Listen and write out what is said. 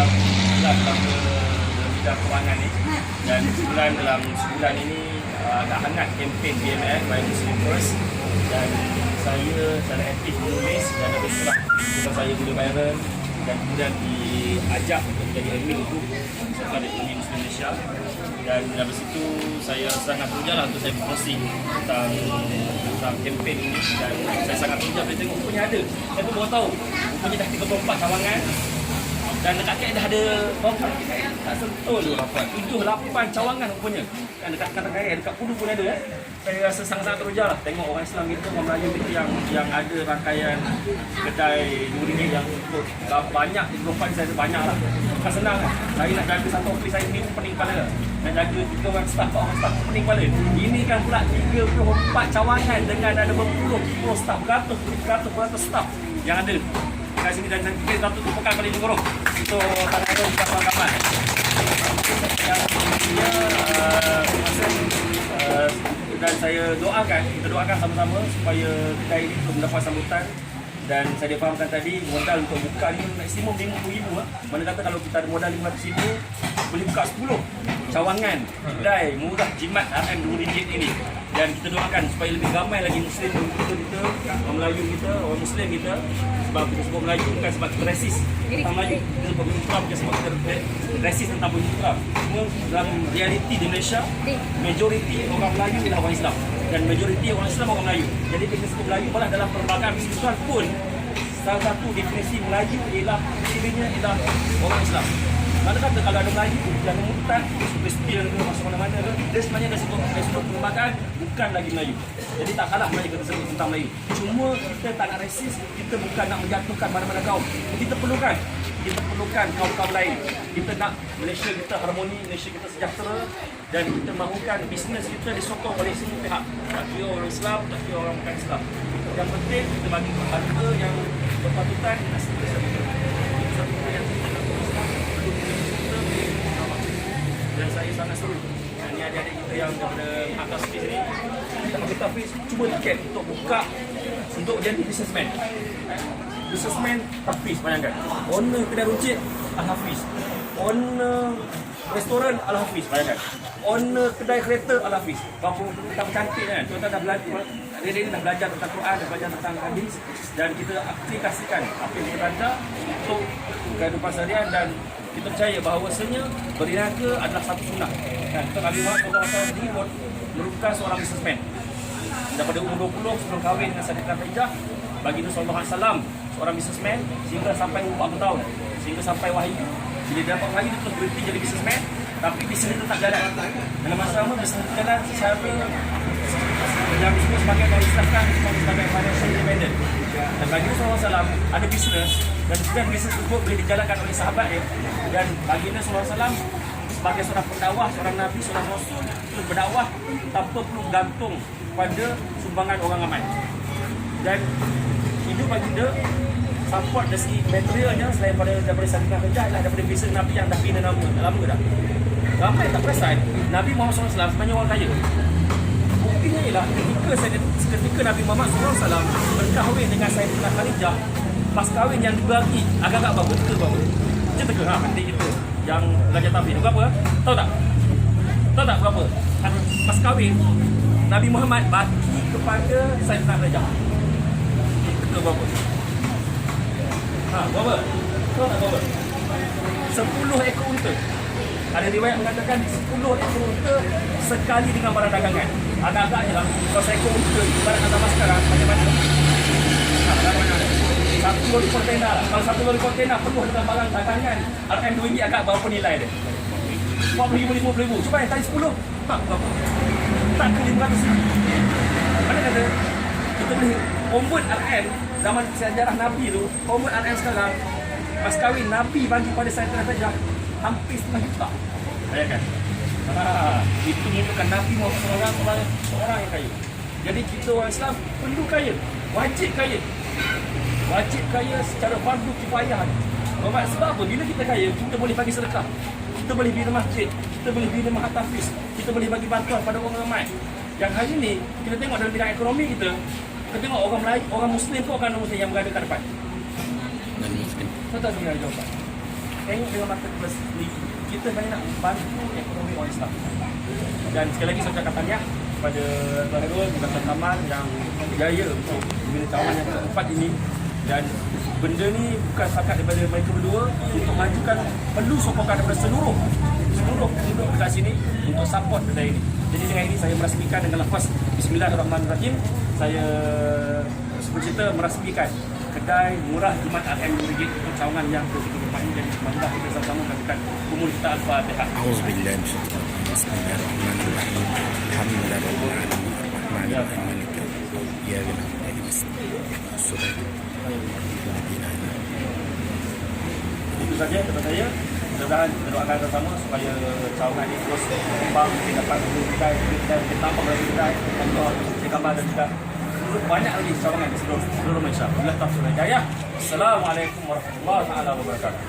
dah jelas dalam dalam bidang kewangan ni. Dan sebulan dalam sebulan ini uh, agak hangat kempen BMF by Muslim First. Dan saya secara aktif menulis dan habis itulah kita saya guna Byron dan kemudian diajak untuk menjadi admin group serta di Muslim Malaysia. Dan habis itu saya sangat teruja lah untuk saya berkongsi tentang tentang kempen ini. Dan saya sangat teruja bila tengok rupanya ada. Saya pun baru tahu. Rupanya dah 34 cawangan dan dekat KL dah ada berapa tak rapat 7 8 cawangan rupanya. Kan dekat kata KL dekat Pudu pun ada eh. Saya rasa sangat-sangat teruja lah tengok orang Islam kita orang Melayu kita yang yang ada rangkaian kedai RM2 yang cukup banyak di Gropan saya rasa banyak lah. Bukan senang kan saya nak jaga satu office saya ni pening kepala. Nak jaga tiga orang staff orang staff pening kepala. Ini kan pula 34 cawangan dengan ada berpuluh-puluh staff beratus beratus staff yang ada kat sini dan nanti kita tutup pekan kali Jenggorong untuk tanah air di kapal kapal yang dia uh, uh, dan saya doakan kita doakan sama-sama supaya kita ini untuk mendapat sambutan. Dan saya difahamkan tadi modal untuk buka ni maksimum RM50,000 ah. Mana kata kalau kita ada modal RM500,000 boleh buka 10 cawangan kedai murah jimat RM RM2 ini dan kita doakan supaya lebih ramai lagi muslim kita kita orang Melayu kita orang muslim kita. Sebab kita sebut Melayu bukan sebab kita resis tentang Melayu kita sebut Islam bukan sebab kita resis tentang Islam semua dalam realiti di Malaysia majoriti orang Melayu ialah orang Islam. Dan majoriti orang Islam orang Melayu. Jadi bila sebut Melayu malah dalam perlembagaan persekutuan pun salah satu definisi Melayu ialah cirinya ialah orang Islam mana kata kalau ada Melayu yang memutar Super Steel ke masuk mana-mana ke Dia sebenarnya sudut, dari sudut perlembagaan bukan lagi Melayu. Jadi tak kalah Melayu kita sebut tentang Melayu. Cuma kita tak nak resis Kita bukan nak menjatuhkan mana-mana kaum. Kita perlukan kita perlukan kaum-kaum lain. Kita nak Malaysia kita harmoni Malaysia kita sejahtera Dan kita mahukan bisnes kita disokong oleh semua pihak. Tak kira orang Islam Tak kira orang bukan Islam. Yang penting kita bagi harga yang berpatutan Nasi kita Satu yang kita nak dan dan ni adik-adik kita yang daripada atas Fiz ni kita kita Fiz cuba tiket untuk buka untuk jadi businessman. Businessman Hafiz bayangkan. Owner kedai runcit Al-Hafiz. Owner restoran Al-Hafiz bayangkan. Owner kedai kereta Al-Hafiz. Berapa kita cantik kan? Kita dah belajar dia ni dah belajar tentang Quran, dah belajar tentang hadis. Dan kita aplikasikan apa yang kita belajar untuk kehidupan seharian dan kita percaya bahawasanya berniaga adalah satu sunnah. Kan? Kita Nabi Muhammad SAW sendiri merupakan seorang businessman. Daripada umur 20 sebelum kahwin dengan Sadiqah Khadijah, bagi Nabi SAW seorang businessman sehingga sampai umur 40 tahun. Sehingga sampai wahyu. Dia dapat wahyu, terus berhenti jadi businessman. Tapi bisnes itu tak jalan. Dalam masa sama, bisnes itu jalan secara yang bisnes sebagai orang Islamkan sebagai financial independent. Dan bagi Nabi SAW ada bisnes dan kemudian bisnes tersebut boleh dijalankan oleh sahabat dia. Dan baginda SAW sebagai seorang pendakwah, seorang Nabi, seorang Rasul untuk berdakwah tanpa perlu gantung pada sumbangan orang ramai dan hidup baginda support dari segi materialnya selain daripada daripada sahabat kerja adalah daripada bisnes Nabi yang dah bina nama. Lama dah ramai tak perasan Nabi Muhammad SAW sebenarnya orang kaya buktinya ialah ketika saya ketika Nabi Muhammad SAW berkahwin dengan Sayyidatina Khadijah. Pas kahwin yang dibagi agak-agak berapa teka berapa macam teka ha nanti kita yang belajar tafsir berapa? Tahu tak? Tahu tak berapa? Pas kahwin Nabi Muhammad bagi kepada Sayyidatina Khadijah. Teka berapa? Ha berapa? Tahu tak berapa? 10 ekor unta. Ada riwayat mengatakan 10 ekor unta sekali dengan barang dagangan agak-agaknya lah kalau seekor unta ibarat kata sekarang macam mana ha, mana satu lori kontena. Kalau satu lori kontena penuh dengan barang dagangan, RM RM2 agak berapa nilai dia? RM40,000, RM50,000. Cuba yang tadi 10. Ha, berapa? Tak ke RM500. Mana kata? Kita boleh convert RM zaman sejarah Nabi tu, convert RM sekarang, mas kahwin Nabi bagi pada saya saja hampir setengah juta. Bayangkan. Ha, itu menunjukkan Nabi mahu seorang, seorang, seorang yang kaya. Jadi kita orang Islam perlu kaya. Wajib kaya wajib kaya secara fardu kifayah Sebab, sebab apa? Bila kita kaya, kita boleh bagi sedekah Kita boleh bina masjid Kita boleh bina mahat tahfiz Kita boleh bagi bantuan pada orang ramai Yang hari ni, kita tengok dalam bidang ekonomi kita Kita tengok orang Melayu, orang Muslim pun orang Muslim yang berada kat depan dan miskin. Saya tak sebenarnya jawapan tengok dengan mata kepala sendiri kita sebenarnya nak bantu ekonomi orang Islam. Dan sekali lagi saya ucapkan tahniah kepada Tuan Hairul Bukan Taman yang berjaya untuk membina cawangan yang keempat ini. Dan benda ni bukan setakat daripada mereka berdua untuk majukan perlu sokongan daripada seluruh seluruh penduduk dekat sini untuk support benda ini. Jadi dengan ini saya merasmikan dengan lafaz Bismillahirrahmanirrahim. Saya bercerita merasmikan kedai murah Jumat akan untuk cawangan yang berikut ini dan semoga kita sama-sama mendapatkan pemulihan alfa dekat. Alhamdulillah. Bismillahirrahmanirrahim. Alhamdulillahirrahmanirrahim. Itu saja kepada saya. Mudah-mudahan kita doakan bersama supaya cawangan ini terus berkembang, kita dapat berkembang, kita dapat berkembang, kita dapat berkembang, kita dapat berkembang, kita kita banyak lagi cawangan di seluruh, seluruh Malaysia. Bila tak sudah. Assalamualaikum warahmatullahi wabarakatuh.